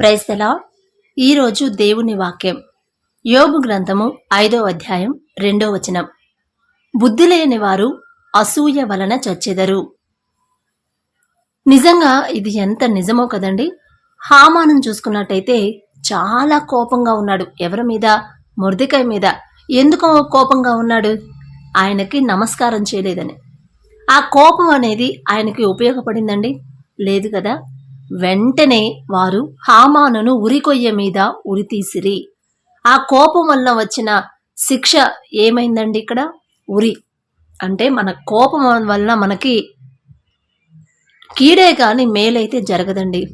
ప్రైస్తలా ఈరోజు దేవుని వాక్యం. యోబు గ్రంథము ఐదో అధ్యాయం రెండో వచనం. బుద్ధి లేని వారు అసూయ వలన చచ్చెదరు. నిజంగా ఇది ఎంత నిజమో కదండి? హామానం చూసుకున్నట్టయితే చాలా కోపంగా ఉన్నాడు. ఎవరి మీద? మురదికాయ మీద. ఎందుకు కోపంగా ఉన్నాడు? ఆయనకి నమస్కారం చేయలేదని. ఆ కోపం అనేది ఆయనకి ఉపయోగపడిందండి? లేదు కదా? వెంటనే వారు హామానును ఉరికొయ్య మీద ఉరితీసిరి. ఆ కోపం వల్ల వచ్చిన శిక్ష ఏమైందండి ఇక్కడ? ఉరి. అంటే మన కోపం వల్ల మనకి కీడే కాని మేలైతే జరగదండి.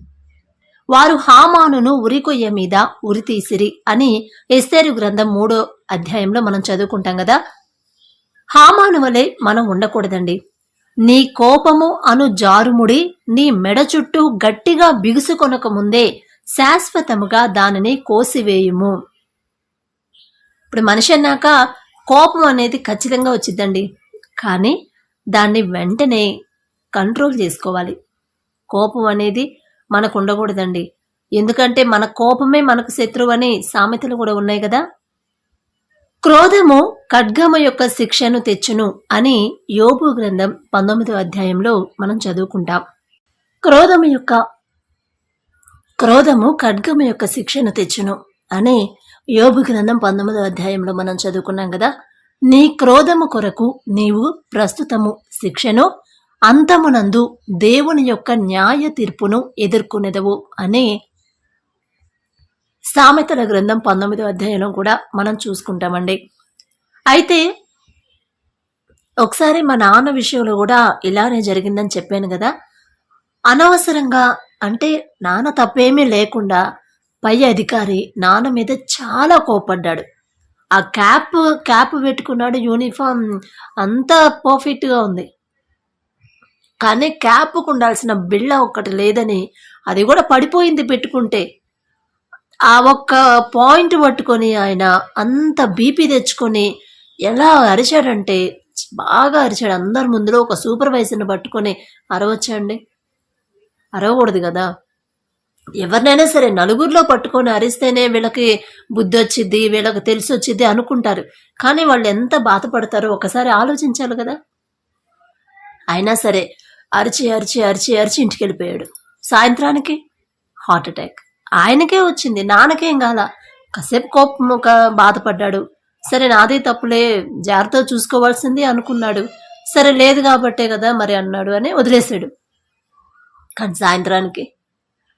వారు హామానును ఉరికొయ్య మీద ఉరితీసిరి అని ఎస్తేరు గ్రంథం మూడో అధ్యాయంలో మనం చదువుకుంటాం కదా? హామాను వలె మనం ఉండకూడదండి. నీ కోపము అను జారుముడి నీ మెడ చుట్టూ గట్టిగా బిగుసుకొనక ముందే శాశ్వతముగా దానిని కోసివేయుము. ఇప్పుడు మనిషి అన్నాక కోపం అనేది ఖచ్చితంగా వచ్చిందండి కానీ దాన్ని వెంటనే కంట్రోల్ చేసుకోవాలి. కోపం అనేది మనకు ఉండకూడదండి. ఎందుకంటే మన కోపమే మనకు శత్రువు అని సామెతలు కూడా ఉన్నాయి కదా. క్రోధము ఖడ్గము యొక్క శిక్షను తెచ్చును అని యోబు గ్రంథం పంతొమ్మిదో అధ్యాయంలో మనం చదువుకుంటాం. క్రోధము యొక్క క్రోధము ఖడ్గము యొక్క శిక్షను తెచ్చును అని యోబు గ్రంథం పంతొమ్మిదో అధ్యాయంలో మనం చదువుకున్నాం కదా. నీ క్రోధము కొరకు నీవు ప్రస్తుతము శిక్షను అంతమునందు దేవుని యొక్క న్యాయ తీర్పును ఎదుర్కొనేదవు అని సామెతల గ్రంథం పంతొమ్మిదో అధ్యాయంలో కూడా మనం చూసుకుంటామండి. అయితే ఒకసారి మా నాన్న విషయంలో కూడా ఇలానే జరిగిందని చెప్పాను కదా. అనవసరంగా అంటే నాన్న తప్పేమీ లేకుండా పై అధికారి నాన్న మీద చాలా కోపడ్డాడు ఆ క్యాప్ క్యాప్ పెట్టుకున్నాడు యూనిఫామ్ అంతా పర్ఫెక్ట్గా ఉంది. కానీ క్యాప్కు ఉండాల్సిన బిళ్ళ ఒక్కటి లేదని అది కూడా పడిపోయింది పెట్టుకుంటే. ఆ ఒక్క పాయింట్ పట్టుకొని ఆయన అంత బీపీ తెచ్చుకొని ఎలా అరిచాడంటే బాగా అరిచాడు. అందరి ముందులో ఒక సూపర్వైజర్ని పట్టుకొని అరవచ్చండి. అరవకూడదు కదా. ఎవరినైనా సరే నలుగురిలో పట్టుకొని అరిస్తేనే వీళ్ళకి బుద్ధి వచ్చింది వీళ్ళకి తెలిసి వచ్చిద్ది అనుకుంటారు. కానీ వాళ్ళు ఎంత బాధపడతారో ఒకసారి ఆలోచించాలి కదా. అయినా సరే అరిచి అరిచి అరిచి అరిచి ఇంటికి వెళ్ళిపోయాడు సాయంత్రానికి హార్ట్ అటాక్. ఆయనకే వచ్చింది నాన్నకేం కాల కాసేపు కోపం ఒక బాధపడ్డాడు. సరే నాదే తప్పులే జాగ్రత్తగా చూసుకోవాల్సింది అనుకున్నాడు. సరే లేదు కాబట్టే కదా మరి అన్నాడు అని వదిలేశాడు. కానీ సాయంత్రానికి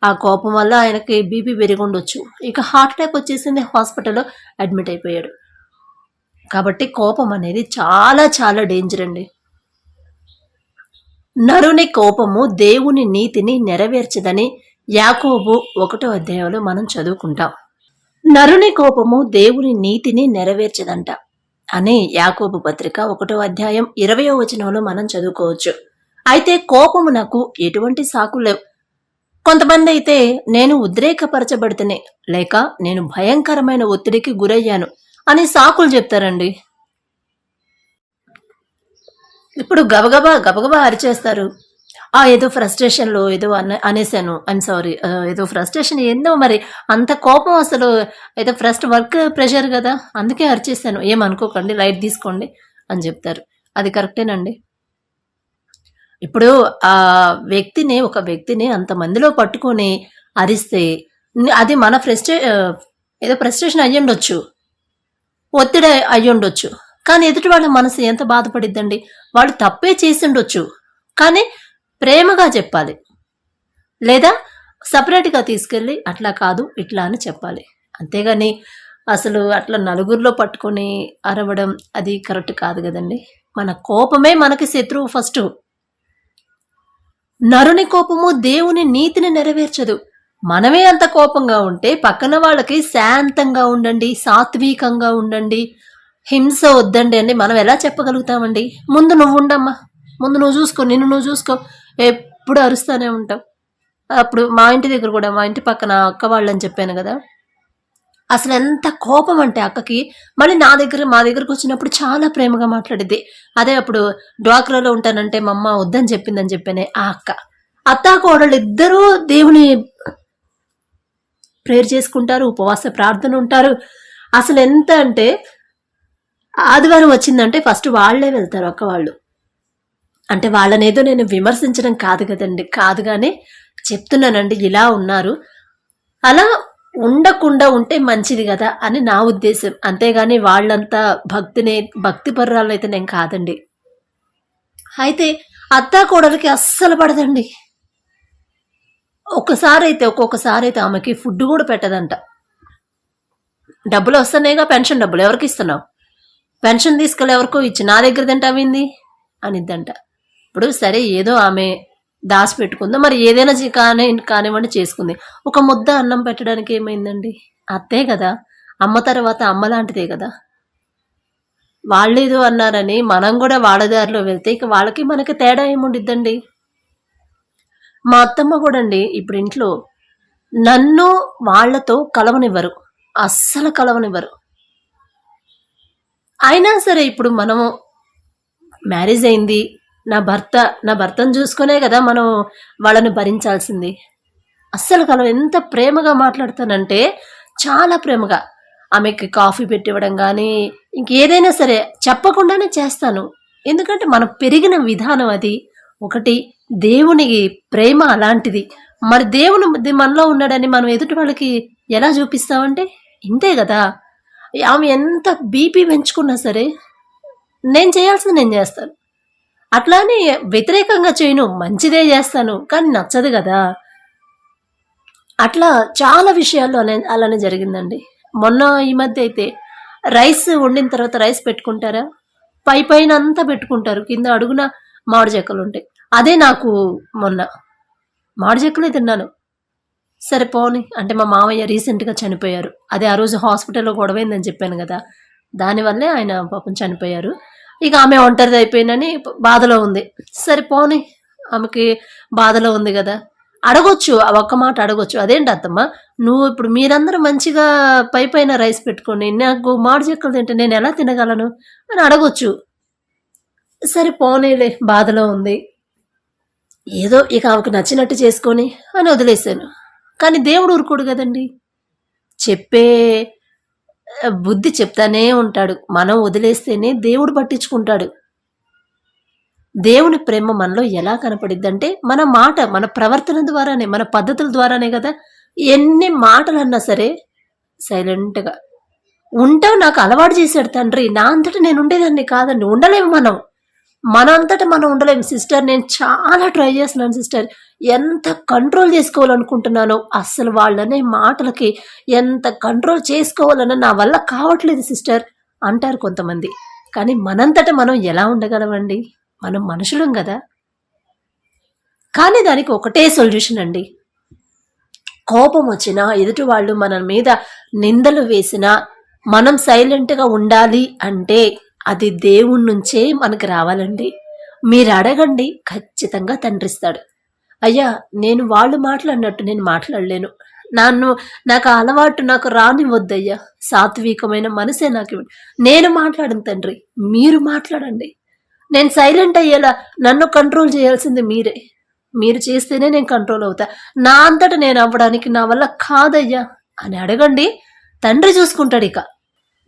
ఆ కోపం వల్ల ఆయనకి బీపీ పెరిగి ఉండొచ్చు. ఇక హార్ట్ అటాక్ వచ్చేసింది హాస్పిటల్లో అడ్మిట్ అయిపోయాడు. కాబట్టి కోపం అనేది చాలా చాలా డేంజర్ అండి. నరుని కోపము దేవుని నీతిని నెరవేర్చదని యాకోబు ఒకటో అధ్యాయంలో మనం చదువుకుంటాం. నరుని కోపము దేవుని నీతిని నెరవేర్చదంట. అని యాకోబు పత్రిక ఒకటో అధ్యాయం ఇరవయో వచనంలో మనం చదువుకోవచ్చు. అయితే కోపము నాకు ఎటువంటి సాకు లేవు. కొంతమంది అయితే నేను ఉద్రేకపరచబడితేనే లేక నేను భయంకరమైన ఒత్తిడికి గురయ్యాను అని సాకులు చెప్తారండి. ఇప్పుడు గబగబా గబగబా అరిచేస్తారు. ఏదో ఫ్రస్ట్రేషన్లో ఏదో అన అనేసాను ఐమ్ సారీ ఏదో ఫ్రస్ట్రేషన్ ఏందో మరి అంత కోపం అసలు ఏదో ఫస్ట్ వర్క్ ప్రెషర్ కదా అందుకే అరిచేసాను ఏమనుకోకండి లైట్ తీసుకోండి అని చెప్తారు. అది కరెక్టేనండి. ఇప్పుడు ఆ వ్యక్తిని ఒక వ్యక్తిని అంతమందిలో పట్టుకొని అరిస్తే అది మన ఫ్రస్ట్రే ఏదో ఫ్రస్ట్రేషన్ అయ్యుండొచ్చు ఒత్తిడి అయ్యుండొచ్చు కానీ ఎదుటి వాళ్ళ మనసు ఎంత బాధపడిద్దండి? వాళ్ళు తప్పే చేసిండొచ్చు కానీ ప్రేమగా చెప్పాలి. లేదా సపరేట్గా తీసుకెళ్ళి అట్లా కాదు ఇట్లా అని చెప్పాలి. అంతేగాని అసలు అట్లా నలుగురిలో పట్టుకొని అరవడం అది కరెక్ట్ కాదు కదండి. మన కోపమే మనకి శత్రువు ఫస్ట్. నరుని కోపము దేవుని నీతిని నెరవేర్చదు. మనమే అంత కోపంగా ఉంటే పక్కన వాళ్ళకి శాంతంగా ఉండండి సాత్వికంగా ఉండండి. హింస వద్దండి అని మనం ఎలా చెప్పగలుగుతామండి? ముందు నువ్వు ఉండమ్మా. ముందు నువ్వు చూసుకో నిన్ను నువ్వు చూసుకో. ఎప్పుడు అరుస్తూనే ఉంటాం. అప్పుడు మా ఇంటి దగ్గర కూడా మా ఇంటి పక్కన అక్క వాళ్ళని చెప్పాను కదా. అసలు ఎంత కోపం అంటే అక్కకి. మళ్ళీ నా దగ్గర మా దగ్గరకు వచ్చినప్పుడు చాలా ప్రేమగా మాట్లాడిద్ది. అదే అప్పుడు డ్వాక్రాలో ఉంటానంటే మా అమ్మ వద్దని చెప్పిందని చెప్పానే ఆ అక్క. అత్త కోడళ్ళు ఇద్దరూ దేవుని ప్రేయర్ చేసుకుంటారు ఉపవాస ప్రార్థన ఉంటారు. అసలు ఎంత అంటే ఆదివారం వచ్చిందంటే ఫస్ట్ వాళ్ళే వెళ్తారు అక్క వాళ్ళు. అంటే వాళ్ళనేదో నేను విమర్శించడం కాదు కదండి. కాదు కానీ చెప్తున్నానండి ఇలా ఉన్నారు. అలా ఉండకుండా ఉంటే మంచిది కదా అని నా ఉద్దేశం. అంతేగాని వాళ్ళంతా భక్తిని భక్తి పర్రాలు అయితే నేను కాదండి. అయితే అత్తా కోడలికి అస్సలు పడదండి. ఒక్కసారి అయితే ఒక్కొక్కసారి అయితే ఆమెకి ఫుడ్ కూడా పెట్టదంట. డబ్బులు వస్తున్నాయిగా పెన్షన్ డబ్బులు ఎవరికి ఇస్తున్నావు? పెన్షన్ తీసుకెళ్ళి ఎవరికో ఇచ్చి నా దగ్గర తింటావింది అనిద్దంట. ఇప్పుడు సరే ఏదో ఆమె దాచి పెట్టుకుందా మరి ఏదైనా చే- కానీ కానివ్వండి చేసుకుంది. ఒక ముద్ద అన్నం పెట్టడానికి ఏమైందండి? అత్తే కదా. అమ్మ తర్వాత అమ్మ లాంటిదే కదా. వాళ్ళేదో అన్నారని మనం కూడా వాళ్ళదారిలో వెళ్తే ఇక వాళ్ళకి మనకి తేడా ఏముండిద్దండి? మా అత్తమ్మ కూడా అండి ఇప్పుడు ఇంట్లో నన్ను వాళ్ళతో కలవనివ్వరు. అస్సలు కలవనివ్వరు. అయినా సరే ఇప్పుడు మనము మ్యారేజ్ అయింది నా భర్త నా భర్తను చూసుకునే కదా మనం వాళ్ళని భరించాల్సింది. అస్సలు కలవ ఎంత ప్రేమగా మాట్లాడతానంటే చాలా ప్రేమగా. ఆమెకి కాఫీ పెట్టివ్వడం కానీ ఇంకేదైనా సరే చెప్పకుండానే చేస్తాను. ఎందుకంటే మనం పెరిగిన విధానం అది. ఒకటి దేవుని ప్రేమ అలాంటిది. మరి దేవుని మనలో ఉన్నాడని మనం ఎదుటి వాళ్ళకి ఎలా చూపిస్తామంటే ఇంతే కదా. ఆమె ఎంత బీపీ పెంచుకున్నా సరే నేను చేయాల్సింది నేను చేస్తాను. అట్లా అని వ్యతిరేకంగా చేయను మంచిదే చేస్తాను కానీ నచ్చదు కదా. అట్లా చాలా విషయాల్లో అనే అలానే జరిగిందండి. మొన్న ఈ మధ్య అయితే రైస్ వండిన తర్వాత రైస్ పెట్టుకుంటారా? పై పైన అంతా పెట్టుకుంటారు కింద అడుగున మామిడి చెక్కలు ఉంటాయి. అదే నాకు మొన్న. మామిడి చెక్కలే తిన్నాను. సరే పోని అంటే మా మామయ్య రీసెంట్గా చనిపోయారు. అదే ఆ రోజు హాస్పిటల్లో గొడవైందని చెప్పాను కదా. దానివల్లే ఆయన పాపం చనిపోయారు. ఇక ఆమె ఒంటరిది అయిపోయిందని బాధలో ఉంది. సరే పోని ఆమెకి బాధలో ఉంది కదా. అడగొచ్చు ఆ ఒక్క మాట అడగొచ్చు. అదేంటి అత్తమ్మ నువ్వు ఇప్పుడు మీరందరూ మంచిగా పై పైన రైస్ పెట్టుకోండి. నాకు మాడి చెక్కలు తింటే నేను ఎలా తినగలను అని అడగొచ్చు. సరే పోనేలే బాధలో ఉంది. ఏదో ఇక ఆమెకు నచ్చినట్టు చేసుకొని అని వదిలేశాను. కానీ దేవుడు ఊరుకోడు కదండి. చెప్పే బుద్ధి చెప్తానే ఉంటాడు. మనం వదిలేస్తేనే దేవుడు పట్టించుకుంటాడు. దేవుని ప్రేమ మనలో ఎలా కనపడిద్దంటే మన మాట మన ప్రవర్తన ద్వారానే మన పద్ధతుల ద్వారానే కదా. ఎన్ని మాటలు అన్నా సరే సైలెంట్గా ఉంటావు నాకు అలవాటు చేశాడు తండ్రి. నా అంతటా నేను ఉండేదాన్ని కాదండి ఉండలేము మనం. మన అంతటా మనం ఉండలేము. సిస్టర్ నేను చాలా ట్రై చేస్తున్నాను సిస్టర్. ఎంత కంట్రోల్ చేసుకోవాలనుకుంటున్నానో అస్సలు వాళ్ళనే మాటలకి ఎంత కంట్రోల్ చేసుకోవాలన్న నా వల్ల కావట్లేదు సిస్టర్ అంటారు కొంతమంది. కానీ మనంతట మనం ఎలా ఉండగలమండి? మనం మనుషులం కదా. కానీ దానికి ఒకటే సొల్యూషన్ అండి. కోపం వచ్చినా ఎదుటి వాళ్ళు మన మీద నిందలు వేసినా మనం సైలెంట్గా ఉండాలి అంటే అది దేవుడి నుంచే మనకు రావాలండి. మీరు అడగండి ఖచ్చితంగా తండ్రిస్తాడు అయ్యా నేను వాళ్ళు మాట్లాడినట్టు నేను మాట్లాడలేను. నన్ను నాకు ఆ అలవాటు నాకు రానివద్దయ్యా సాత్వికమైన మనసే నాకు ఇవ్వండి నేను మాట్లాడను తండ్రి మీరు మాట్లాడండి. నేను సైలెంట్ అయ్యేలా నన్ను కంట్రోల్ చేయాల్సింది మీరే. మీరు చేస్తేనే నేను కంట్రోల్ అవుతా. నా అంతట నేను అవ్వడానికి నా వల్ల కాదయ్యా అని అడగండి. తండ్రి చూసుకుంటాడు ఇక.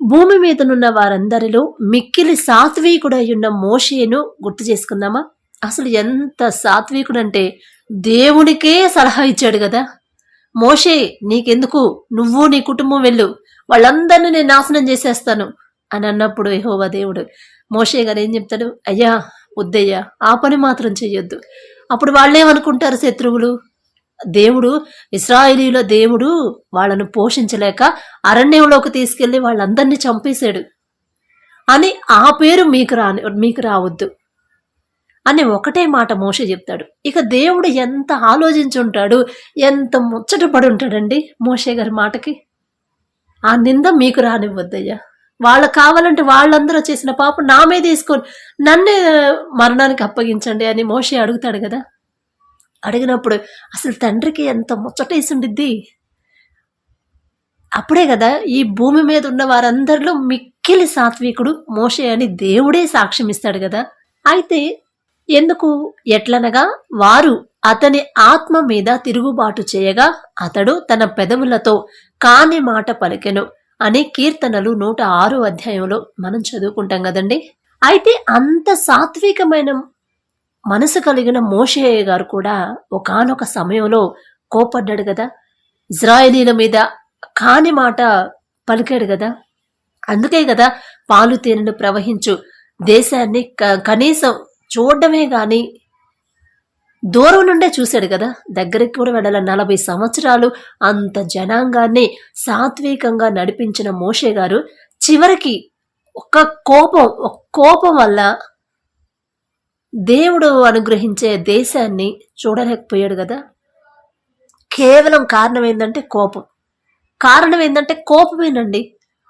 భూమి మీదనున్న వారందరిలో మిక్కిలి సాత్వికుడయ్యున్న మోషేను గుర్తు చేసుకుందామా? అసలు ఎంత సాత్వికుడంటే దేవునికే సలహా ఇచ్చాడు కదా. మోషే నీకెందుకు? నువ్వు నీ కుటుంబం వెళ్ళు. వాళ్ళందరినీ నేను నాశనం చేసేస్తాను అని అన్నప్పుడు యహోవా దేవుడు మోషే గారు ఏం చెప్తాడు? అయ్యా వద్దయ్యా ఆ పని మాత్రం చెయ్యొద్దు. అప్పుడు వాళ్ళేమనుకుంటారు శత్రువులు? దేవుడు ఇస్రాయేలీల దేవుడు వాళ్ళను పోషించలేక అరణ్యంలోకి తీసుకెళ్ళి వాళ్ళందరినీ చంపేశాడు. అని ఆ పేరు మీకు రాని మీకు రావద్దు. అని ఒకటే మాట మోష చెప్తాడు. ఇక దేవుడు ఎంత ఆలోచించుంటాడు ఎంత ముచ్చటపడి ఉంటాడండి మోషే గారి మాటకి? ఆ నింద మీకు రానివ్వద్దయ్యా. వాళ్ళకి కావాలంటే వాళ్ళందరూ చేసిన పాపం నా మీద తీసుకొని నన్నే మరణానికి అప్పగించండి అని మోషే అడుగుతాడు కదా. అడిగినప్పుడు అసలు తండ్రికి ఎంత ముచ్చటేసిండిద్ది అప్పుడే కదా ఈ భూమి మీద ఉన్న వారందరిలో మిక్కిలి సాత్వికుడు మోషే అని దేవుడే సాక్ష్యం ఇస్తాడు కదా. అయితే ఎందుకు? ఎట్లనగా వారు అతని ఆత్మ మీద తిరుగుబాటు చేయగా అతడు తన పెదవులతో కాని మాట పలికెను అని కీర్తనలు నూట ఆరు అధ్యాయంలో మనం చదువుకుంటాం కదండి. అయితే అంత సాత్వికమైన మనసు కలిగిన మోషయ్య గారు కూడా ఒకానొక సమయంలో కోపడ్డాడు కదా. ఇజ్రాయేలీల మీద కాని మాట పలికాడు కదా. అందుకే కదా పాలు తేనెను ప్రవహించు దేశాన్ని క- కనీసం చూడడమే కానీ దూరం నుండే చూశాడు కదా. దగ్గరికి కూడా వెళ్ళాల. నలభై సంవత్సరాలు అంత జనాంగాన్ని సాత్వికంగా నడిపించిన మోషే గారు చివరికి ఒక్క కోపం ఒక కోపం వల్ల దేవుడు అనుగ్రహించే దేశాన్ని చూడలేకపోయాడు కదా. కేవలం కారణం ఏంటంటే కోపం. కారణం ఏంటంటే కోపమేనండి.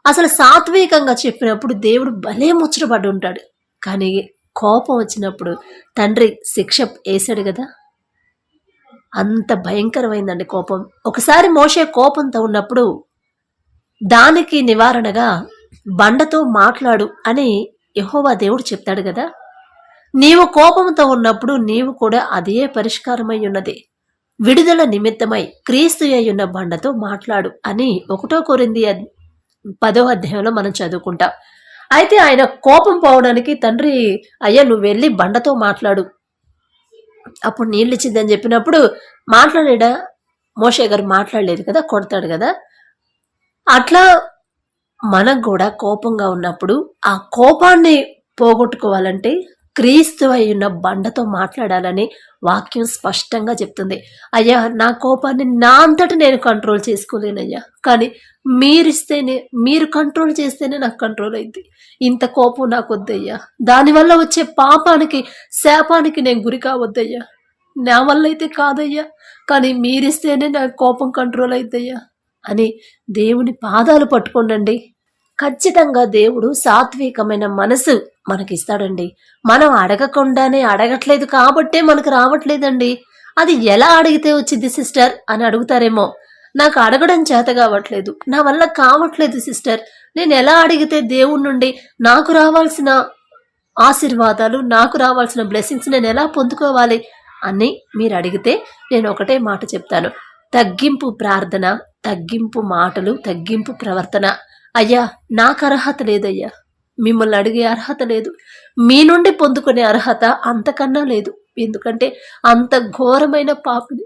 అసలు సాత్వికంగా చెప్పినప్పుడు దేవుడు భలే ముచ్చటపడి ఉంటాడు. కానీ కోపం వచ్చినప్పుడు తండ్రి శిక్ష వేశాడు కదా? అంత భయంకరమైందండి కోపం. ఒకసారి మోసే కోపంతో ఉన్నప్పుడు దానికి నివారణగా బండతో మాట్లాడు అని యహోవా దేవుడు చెప్తాడు కదా? నీవు కోపంతో ఉన్నప్పుడు నీవు కూడా అదే పరిష్కారమై ఉన్నది. విడుదల నిమిత్తమై క్రీస్తు అయ్యున్న బండతో మాట్లాడు అని ఒకటో కోరింది పదో అధ్యాయంలో మనం చదువుకుంటాం. అయితే ఆయన కోపం పోవడానికి తండ్రి అయ్యా నువ్వు వెళ్ళి బండతో మాట్లాడు. అప్పుడు నీళ్ళు ఇచ్చిందని చెప్పినప్పుడు మాట్లాడా మోషే గారు మాట్లాడలేదు కదా కొడతాడు కదా. అట్లా మనకు కూడా కోపంగా ఉన్నప్పుడు ఆ కోపాన్ని పోగొట్టుకోవాలంటే క్రీస్తు అయి ఉన్న బండతో మాట్లాడాలని వాక్యం స్పష్టంగా చెప్తుంది. అయ్యా నా కోపాన్ని నా అంతటి నేను కంట్రోల్ చేసుకోలేనయ్యా కానీ మీరిస్తేనే మీరు కంట్రోల్ చేస్తేనే నాకు కంట్రోల్ అయింది. ఇంత కోపం నాకు వద్దయ్యా. దానివల్ల వచ్చే పాపానికి శాపానికి నేను గురి కావద్దయ్యా. నా వల్ల అయితే కాదయ్యా. కానీ మీరిస్తేనే నా కోపం కంట్రోల్ అయిద్దయ్యా. అని దేవుని పాదాలు పట్టుకోండి ఖచ్చితంగా దేవుడు సాత్వికమైన మనసు మనకిస్తాడండి. మనం అడగకుండానే అడగట్లేదు కాబట్టే మనకు రావట్లేదండి. అది ఎలా అడిగితే వచ్చింది సిస్టర్ అని అడుగుతారేమో. నాకు అడగడం చేత కావట్లేదు. నా వల్ల కావట్లేదు సిస్టర్. నేను ఎలా అడిగితే దేవుడి నుండి నాకు రావాల్సిన ఆశీర్వాదాలు నాకు రావాల్సిన బ్లెస్సింగ్స్ నేను ఎలా పొందుకోవాలి అని మీరు అడిగితే నేను ఒకటే మాట చెప్తాను. తగ్గింపు ప్రార్థన తగ్గింపు మాటలు తగ్గింపు ప్రవర్తన. అయ్యా నాకు అర్హత లేదయ్యా. మిమ్మల్ని అడిగే అర్హత లేదు. మీ నుండి పొందుకునే అర్హత అంతకన్నా లేదు. ఎందుకంటే అంత ఘోరమైన పాపని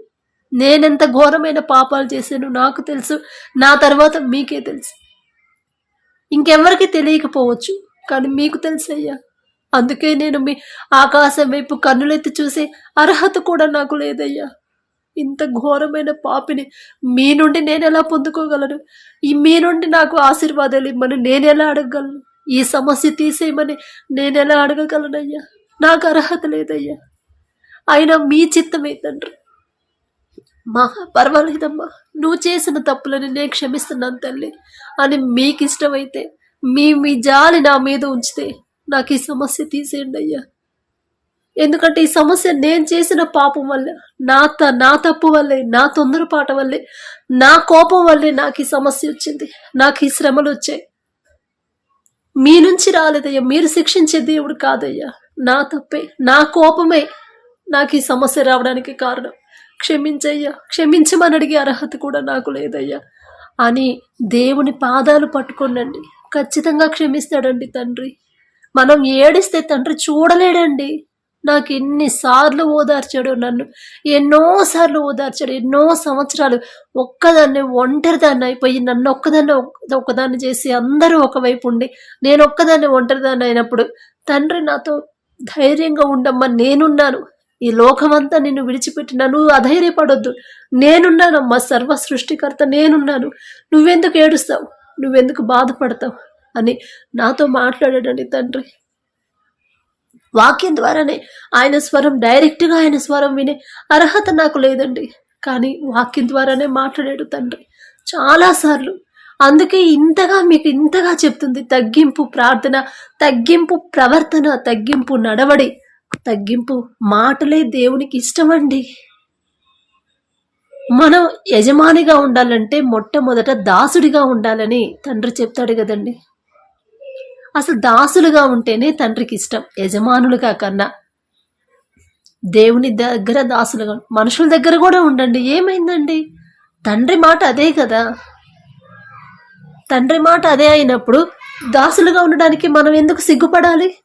నేనెంత ఘోరమైన పాపాలు చేశాను నాకు తెలుసు. నా తర్వాత మీకే తెలుసు. ఇంకెవరికి తెలియకపోవచ్చు కానీ మీకు తెలుసయ్యా. అందుకే నేను మీ ఆకాశం వైపు కన్నులెత్తి చూసే అర్హత కూడా నాకు లేదయ్యా. ఇంత ఘోరమైన పాపిని మీ నుండి నేను ఎలా పొందుకోగలను? ఈ మీ నుండి నాకు ఆశీర్వాదాలు ఇమ్మని నేను ఎలా అడగగలను? ఈ సమస్య తీసేయమని నేను ఎలా అడగగలనయ్యా? నాకు అర్హత లేదయ్యా. అయినా మీ చిత్తమే తండ్రి. మా పర్వాలేదమ్మా. నువ్వు చేసిన తప్పులని నేను క్షమిస్తున్నాను తల్లి. అని మీకు ఇష్టమైతే మీ మీ జాలి నా మీద ఉంచితే నాకు ఈ సమస్య తీసేయండి అయ్యా ఎందుకంటే ఈ సమస్య నేను చేసిన పాపం వల్ల నా త నా తప్పు వల్లే నా తొందరపాటు వల్లే నా కోపం వల్లే నాకు ఈ సమస్య వచ్చింది. నాకు ఈ శ్రమలు వచ్చాయి. మీ నుంచి రాలేదయ్యా. మీరు శిక్షించే దేవుడు కాదయ్యా. నా తప్పే నా కోపమే నాకు ఈ సమస్య రావడానికి కారణం. క్షమించయ్యా. క్షమించమని అడిగే అర్హత కూడా నాకు లేదయ్యా. అని దేవుని పాదాలు పట్టుకోనండి ఖచ్చితంగా క్షమిస్తాడండి తండ్రి. మనం ఏడిస్తే తండ్రి చూడలేడండి. నాకు ఎన్నిసార్లు ఓదార్చాడు నన్ను. ఎన్నోసార్లు ఓదార్చాడు ఎన్నో సంవత్సరాలు ఒక్కదాన్ని ఒంటరిదాన్ని అయిపోయి నన్ను ఒక్కదాన్ని ఒకదాన్ని ఒక్కదాన్ని చేసి అందరూ ఒకవైపు ఉండి నేను ఒక్కదాన్ని ఒంటరిదాన్ని అయినప్పుడు తండ్రి నాతో ధైర్యంగా ఉండమ్మా నేనున్నాను. ఈ లోకమంతా నిన్ను విడిచిపెట్టినా నువ్వు అధైర్యపడొద్దు. నేనున్నానమ్మా సర్వ సృష్టికర్త నేనున్నాను. నువ్వెందుకు ఏడుస్తావు? నువ్వెందుకు బాధపడతావు? అని నాతో మాట్లాడాడండి తండ్రి. వాక్యం ద్వారానే ఆయన స్వరం డైరెక్ట్గా ఆయన స్వరం వినే అర్హత నాకు లేదండి. కానీ వాక్యం ద్వారానే మాట్లాడాడు తండ్రి. చాలాసార్లు. అందుకే ఇంతగా మీకు ఇంతగా చెప్తుంది. తగ్గింపు ప్రార్థన తగ్గింపు ప్రవర్తన తగ్గింపు నడవడి తగ్గింపు మాటలే దేవునికి ఇష్టమండి. మనం యజమానిగా ఉండాలంటే మొట్టమొదట దాసుడిగా ఉండాలని తండ్రి చెప్తాడు కదండి. అసలు దాసులుగా ఉంటేనే తండ్రికి ఇష్టం యజమానులుగా కన్నా. దేవుని దగ్గర దాసులుగా మనుషుల దగ్గర కూడా ఉండండి. ఏమైందండి? తండ్రి మాట అదే కదా. తండ్రి మాట అదే అయినప్పుడు దాసులుగా ఉండడానికి మనం ఎందుకు సిగ్గుపడాలి?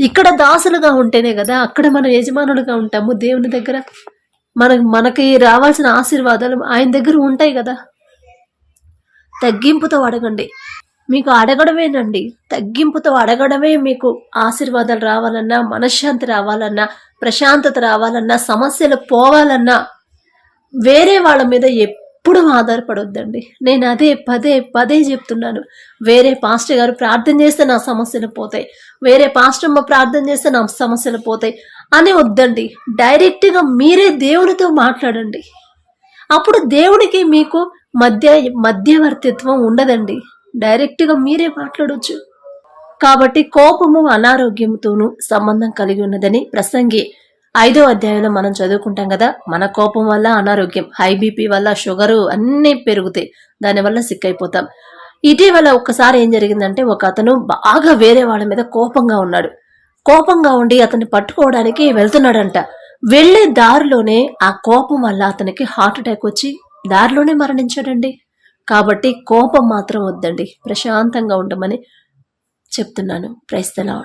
ఇక్కడ దాసులుగా ఉంటేనే కదా అక్కడ మనం యజమానులుగా ఉంటాము దేవుని దగ్గర. మన మనకి రావాల్సిన ఆశీర్వాదాలు ఆయన దగ్గర ఉంటాయి కదా. తగ్గింపుతో అడగండి. మీకు అడగడమేనండి. తగ్గింపుతో అడగడమే మీకు ఆశీర్వాదాలు రావాలన్నా మనశ్శాంతి రావాలన్నా ప్రశాంతత రావాలన్నా సమస్యలు పోవాలన్నా వేరే వాళ్ళ మీద ఎప్పుడు ఆధారపడొద్దండి. నేను అదే పదే పదే చెప్తున్నాను. వేరే పాస్టర్ గారు ప్రార్థన చేస్తే నా సమస్యలు పోతాయి. వేరే పాస్టమ్మ ప్రార్థన చేస్తే నా సమస్యలు పోతాయి అని వద్దండి. డైరెక్ట్గా మీరే దేవునితో మాట్లాడండి. అప్పుడు దేవునికి మీకు మధ్య మధ్యవర్తిత్వం ఉండదండి. డైరెక్ట్గా మీరే మాట్లాడొచ్చు. కాబట్టి కోపము అనారోగ్యంతోనూ సంబంధం కలిగి ఉన్నదని ప్రసంగి ఐదో అధ్యాయంలో మనం చదువుకుంటాం కదా మన కోపం వల్ల అనారోగ్యం హై బీపీ వల్ల షుగరు అన్నీ పెరుగుతాయి. దానివల్ల సిక్ అయిపోతాం ఇటీవల ఒక్కసారి ఏం జరిగిందంటే ఒక అతను బాగా వేరే వాళ్ళ మీద కోపంగా ఉన్నాడు. కోపంగా ఉండి అతన్ని పట్టుకోవడానికి వెళ్తున్నాడంట. వెళ్ళే దారిలోనే ఆ కోపం వల్ల అతనికి హార్ట్ అటాక్ వచ్చి దారిలోనే మరణించాడండి. కాబట్టి కోపం మాత్రం వద్దండి. ప్రశాంతంగా ఉండమని చెప్తున్నాను. ప్రైస్తలా